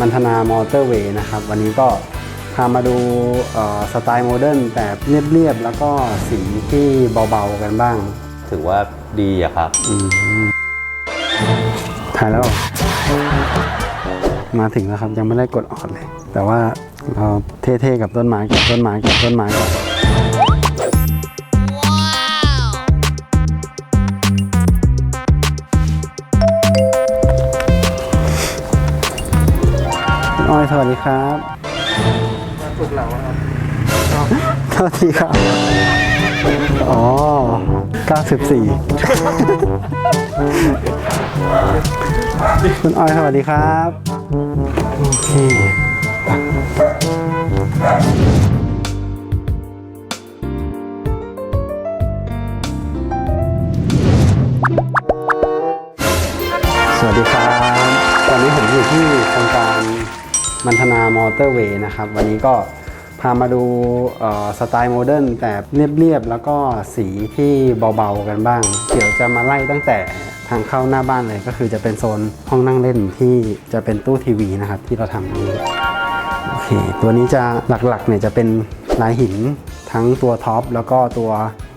มันธนามอเตอร์เวย์นะครับ วันนี้ก็พามาดูเอ่อสไตล์โมเดิร์นแต่เรียบๆ แล้วก็สีที่เบาๆกันบ้าง ถือว่าดีอะครับถ่ายแล้วเหรอมาถึงแล้วครับยังไม่ได้กดออดเลย แต่ว่าเราเท่ๆกับต้นไม้กับต้นไม้กับต้นไม้ก่อน อ้อยสวัสดีครับมาฝึกหลังครับโทษทีครับ อ๋อ 94 คุณออยสวัสดีครับ โอเค มันธนามอเตอร์เวย์นะครับ วันนี้ก็พามาดูสไตล์โมเดิร์นแต่เรียบๆ แล้วก็สีที่เบาๆกันบ้าง เดี๋ยวจะมาไล่ตั้งแต่ทางเข้าหน้าบ้านเลยก็คือจะเป็นโซนห้องนั่งเล่นที่จะเป็นตู้ทีวีนะครับ ที่เราทำนี้โอเคตัวนี้จะหลักๆเนี่ยจะเป็นลายหินทั้งตัวท็อปแล้วก็ตัว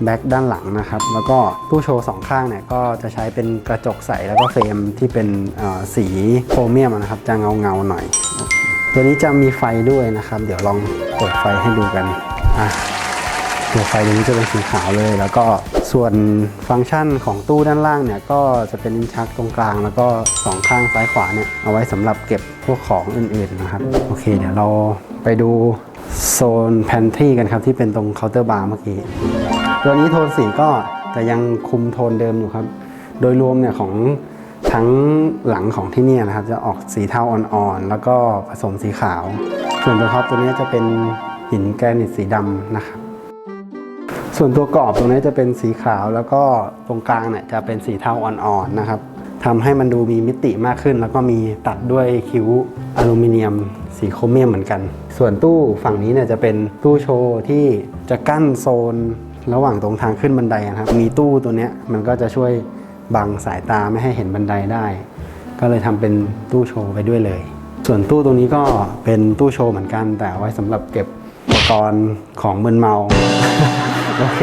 แบ็คด้านหลังนะครับ แล้วก็ตู้โชว์สองข้างเนี่ยก็จะใช้เป็นกระจกใสแล้วก็เฟรมที่เป็นสีโครเมียมนะครับ จะเงาเงาๆหน่อย ตัวนี้จะมีไฟด้วยนะครับ เดี๋ยวลองเปิดไฟให้ดูกันอะตัวไฟตัวนี้จะเป็นสีขาวเลย แล้วก็ส่วนฟังก์ชันของตู้ด้านล่างเนี่ยก็จะเป็นลิ้นชักตรงกลาง แล้วก็สองข้างซ้ายขวาเนี่ยเอาไว้สำหรับเก็บพวกของอื่นๆนะครับ โอเคเดี๋ยวเราไปดูโซนแพนทรีกันครับที่เป็นตรงเคาน์เตอร์บาร์เมื่อกี้ ตัวนี้โทนสีก็จะยังคุมโทนเดิมอยู่ครับ โดยรวมเนี่ยของ ทั้งหลังของที่นี่นะครับจะออกสีเทาอ่อนๆ แล้วก็ผสมสีขาว ส่วนตัวท็อปตัวนี้จะเป็นหินแกรนิตสีดำนะครับ ส่วนตัวกรอบตรงนี้จะเป็นสีขาวแล้วก็ตรงกลางเนี่ยจะเป็นสีเทาอ่อนๆนะครับทำให้มันดูมีมิติมากขึ้น แล้วก็มีตัดด้วยคิ้วอลูมิเนียม สีโครเมียมเหมือนกัน ส่วนตู้ฝั่งนี้เนี่ยจะเป็นตู้โชว์ที่จะกั้นโซน ระหว่างตรงทางขึ้นบันไดนะครับ มีตู้ตัวนี้มันก็จะช่วย บังสายตาไม่ให้เห็นบันไดได้ ก็เลยทำเป็นตู้โชว์ไปด้วยเลย ส่วนตู้ตรงนี้ก็เป็นตู้โชว์เหมือนกัน แต่ไว้สำหรับเก็บอุปกรณ์ของมึนเมาโอเค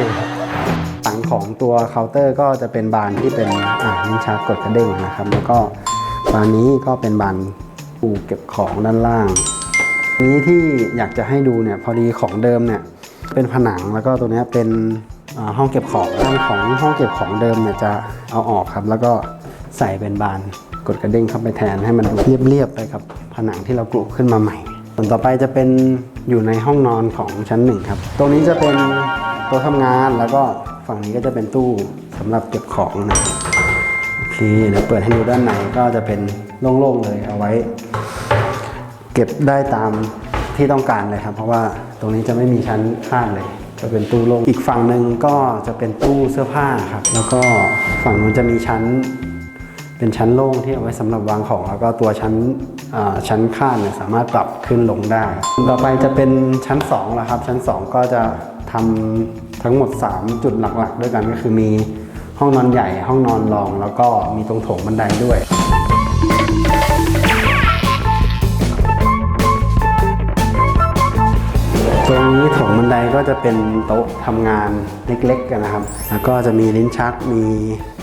หลังของตัวเคาน์เตอร์ก็จะเป็นบานที่เป็นอ่าลิ้ชักกดกระเด้งนะครับ แล้วก็บานนี้ก็เป็นบานปูเก็บของด้านล่าง นี้ที่อยากจะให้ดูเนี่ยพอดีของเดิมเนี่ยเป็นผนังแล้วก็ตัวนี้เป็น ห้องเก็บของด้านของห้องเก็บของเดิมเนี่ยจะเอาออกครับ แล้วก็ใส่เป็นบานกดกระเด้งเข้าไปแทนให้มันดูเรียบๆไปกับผนังที่เรากรุขึ้นมาใหม่ ส่วนต่อไปจะเป็นอยู่ในห้องนอนของชั้นหนึ่งครับ ตรงนี้จะเป็นโต๊ะทำงานแล้วก็ฝั่งนี้ก็จะเป็นตู้สำหรับเก็บของนะโอเคเดี๋ยวเปิดให้ดูด้านในก็จะเป็นโล่งๆเลยเอาไว้ เก็บได้ตามที่ต้องการเลยครับ เพราะว่าตรงนี้จะไม่มีชั้นข้างเลย จะเป็นตู้โล่งอีกฝั่งหนึ่งก็จะเป็นตู้เสื้อผ้าครับ แล้วก็ฝั่งนู้นจะมีชั้น เป็นชั้นโล่งที่เอาไว้สำหรับวางของ แล้วก็ตัวชั้นชั้นข้างเนี่ยสามารถปรับขึ้นลงได้ ต่อไปจะเป็นชั้น2แล้วครับ ชั้น 2 ก็จะทำทั้งหมด 3 จุดหลักๆ ด้วยกันก็คือมีห้องนอนใหญ่ ห้องนอนรอง แล้วก็มีตรงโถงบันไดด้วย นี้โถงบันไดก็จะเป็นโต๊ะทำงานเล็กๆกันนะครับ แล้วก็จะมีลิ้นชักมี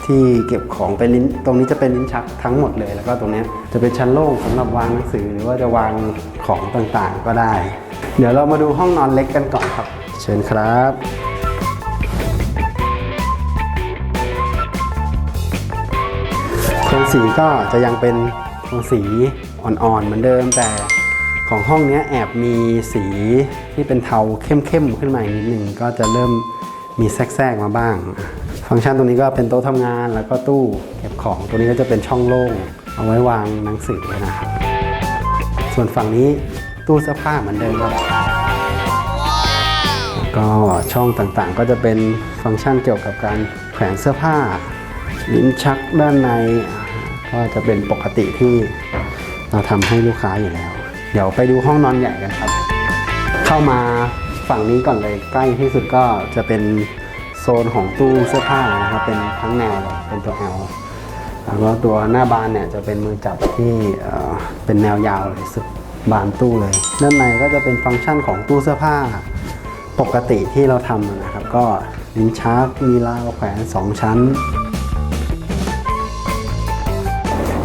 ที่เก็บของเป็นลิ้น ตรงนี้จะเป็นลิ้นชักทั้งหมดเลย แล้วก็ตรงเนี้ยจะเป็นชั้นโล่งสำหรับวางหนังสือหรือว่าจะวางของต่างๆก็ได้ เดี๋ยวเรามาดูห้องนอนเล็กกันก่อนครับ เชิญครับโทนสีก็จะยังเป็นโทนสีอ่อนๆเหมือนเดิมแต่ ของห้องนี้แอบมีสีที่เป็นเทาเข้มๆขึ้นมาอีกนิดหนึ่งก็จะเริ่มมีแทรกๆมาบ้าง ฟังก์ชันตรงนี้ก็เป็นโต๊ะทำงานแล้วก็ตู้เก็บของตัวนี้ก็จะเป็นช่องโล่งเอาไว้วางหนังสือนะครับ ส่วนฝั่งนี้ตู้เสื้อผ้าเหมือนเดิมครับก็ช่องต่างๆ ก็จะเป็นฟังก์ชันเกี่ยวกับการแขวนเสื้อผ้า ลิ้นชักด้านใน ก็จะเป็นปกติที่เราทำให้ลูกค้าอยู่แล้ว เดี๋ยวไปดูห้องนอนใหญ่กันครับ เข้ามาฝั่งนี้ก่อนเลยใกล้ที่สุดก็จะเป็นโซนของตู้เสื้อผ้านะครับ เป็นทั้งแนวเลยเป็นตัว L แล้วก็ตัวหน้าบานเนี่ยจะเป็นมือจับที่เอ่อเป็นแนวยาวเลยสุดบานตู้เลย ด้านในก็จะเป็นฟังก์ชันของตู้เสื้อผ้า ปกติที่เราทำนะครับ ก็ลิ้นชักมีราวแขวน 2 ชั้น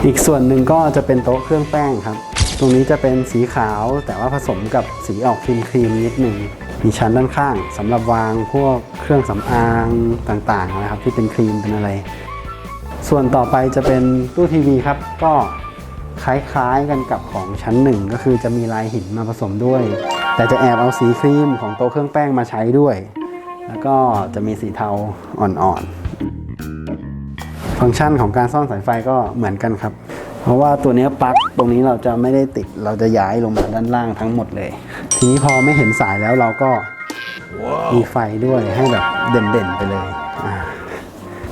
อีกส่วนหนึ่งก็จะเป็นโต๊ะเครื่องแป้งครับ ตรงนี้จะเป็นสีขาวแต่ว่าผสมกับสีออกครีมครีมๆนิดหนึ่งมีชั้นด้านข้างสำหรับวางพวกเครื่องสำอางต่างๆนะครับที่เป็นครีมเป็นอะไร ส่วนต่อไปจะเป็นตู้ทีวีครับ ก็คล้ายๆกันกับของชั้นหนึ่งก็คือจะมีลายหินมาผสมด้วย แต่จะแอบเอาสีครีมของโต๊ะเครื่องแป้งมาใช้ด้วย แล้วก็จะมีสีเทาอ่อนๆ ฟังก์ชันของการซ่อนสายไฟก็เหมือนกันครับ เพราะว่าตัวเนี้ยปลั๊กตรงนี้เราจะไม่ได้ติดเราจะย้ายลงมาด้านล่างทั้งหมดเลย ทีนี้พอไม่เห็นสายแล้วเราก็มีไฟด้วยให้แบบเด่นๆไปเลยอ่า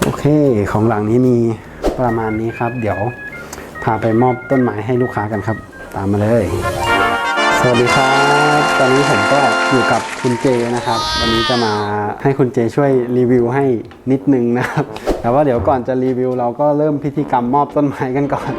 โอเคของหลังนี้มีประมาณนี้ครับ เดี๋ยวพาไปมอบต้นไม้ให้ลูกค้ากันครับ ตามมาเลย สวัสดีครับ ตอนนี้ผมก็อยู่กับคุณเจนะครับ วันนี้จะมาให้คุณเจช่วยรีวิวให้นิดนึงนะครับ แต่ว่าเดี๋ยวก่อนจะรีวิวเราก็เริ่มพิธีกรรมมอบต้นไม้กันก่อน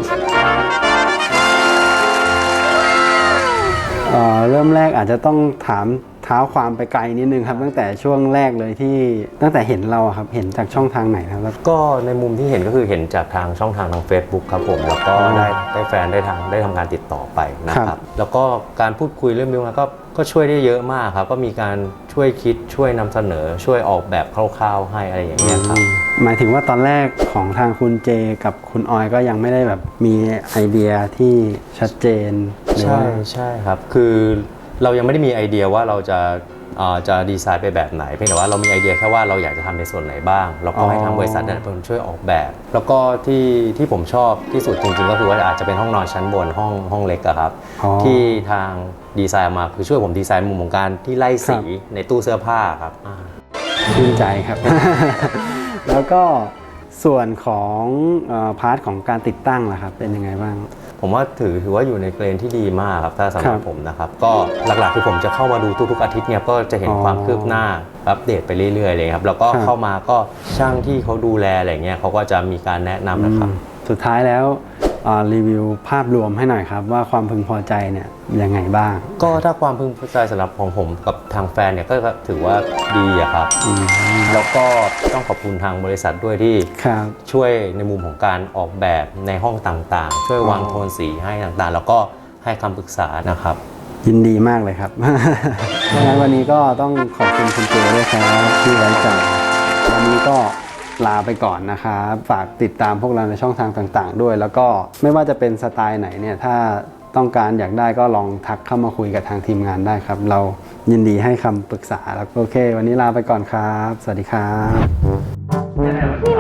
เอ่อเริ่มแรกอาจจะต้องถามเท้าความไปไกลนิดนึงครับ ตั้งแต่ช่วงแรกเลยที่ตั้งแต่เห็นเราอะครับเห็นจากช่องทางไหนนะครับแล้ว ก็ในมุมที่เห็นก็คือเห็นจากทางช่องทางทาง Facebook ครับผม แล้วก็อ๋อได้ได้แฟนได้ทางได้ทำการติดต่อไปนะคครัรับ บ แล้วก็การพูดคุยเรื่องมิวก็ ก็ช่วยได้เยอะมากครับ ก็มีการช่วยคิดช่วยนำเสนอช่วยออกแบบคร่าวๆให้อะไรอย่างเงี้ยครับหมายถึงว่าตอนแรกของทางคุณเจกับคุณออยก็ยังไม่ได้แบบมีไอเดียที่ชัดเจนหรือใช่ว่าใช่ครับ คือเรายังไม่ได้มีไอเดียว่าเราจะเอ่อ จะดีไซน์ไปแบบไหนเพียงแต่ว่าเรามีไอเดียแค่ว่าเราอยากจะทำในส่วนไหนบ้างแล้วก็ให้อ๋อทางบริษัทนั้นเป็นคนช่วยออกแบบ แล้วก็ที่ที่ผมชอบที่สุดจริง ๆ ก็คือว่าอาจจะเป็นห้องนอนชั้นบนห้องห้องเล็กอะครับอ๋อที่ทางดีไซน์ออกมาคือช่วยผมดีไซน์มุมของการที่ไล่สีครับในตู้เสื้อผ้าครับอ่าชื่นใจครับ แล้วก็ส่วนของเอ่อพาร์ทของการติดตั้งล่ะครับ เป็นยังไงบ้าง ผมว่าถือถือว่าอยู่ในเกรนที่ดีมากครับถ้าสำหครัรับบผมนะครับ ก็หลักๆคือผมจะเข้ามาดูทุกๆอาทิตย์เนี่ยก็จะเห็นอ๋อความคืบหน้าอัปเดตไปเรื่อยๆเลยครับแล้วก็ครับเข้ามาก็ช่างที่เขาดูแลอะไรเงี้ยเขาก็จะมีการแนะนำนะครับอืมสุดท้ายแล้วเอ่อ รีวิวภาพรวมให้หน่อยครับ ว่าความพึงพอใจเนี่ยยังไงบ้าง ก็ถ้าความพึงพอใจสำหรับของผมกับทางแฟนเนี่ยก็ถือว่าดีอะครับอืมแล้วก็ต้องขอบคุณทางบริษัทด้วยที่ครับ ช่วยในมุมของการออกแบบในห้องต่างๆ ช่วยวางอ๋อโทนสีให้ต่างๆ แล้วก็ให้คำปรึกษานะครับ ยินดีมากเลยครับดังนั้นวันนี้ก็ต้องขอบคุณคุณเจด้วยครับที่ไว้ใจวันนี้ก็ ลาไปก่อนนะครับ ฝากติดตามพวกเราในช่องทางต่างๆ ด้วย แล้วก็ไม่ว่าจะเป็นสไตล์ไหนเนี่ยถ้าต้องการอยากได้ก็ลองทักเข้ามาคุยกับทางทีมงานได้ครับ เรายินดีให้คำปรึกษาแล้วโอเค วันนี้ลาไปก่อนครับ สวัสดีครับ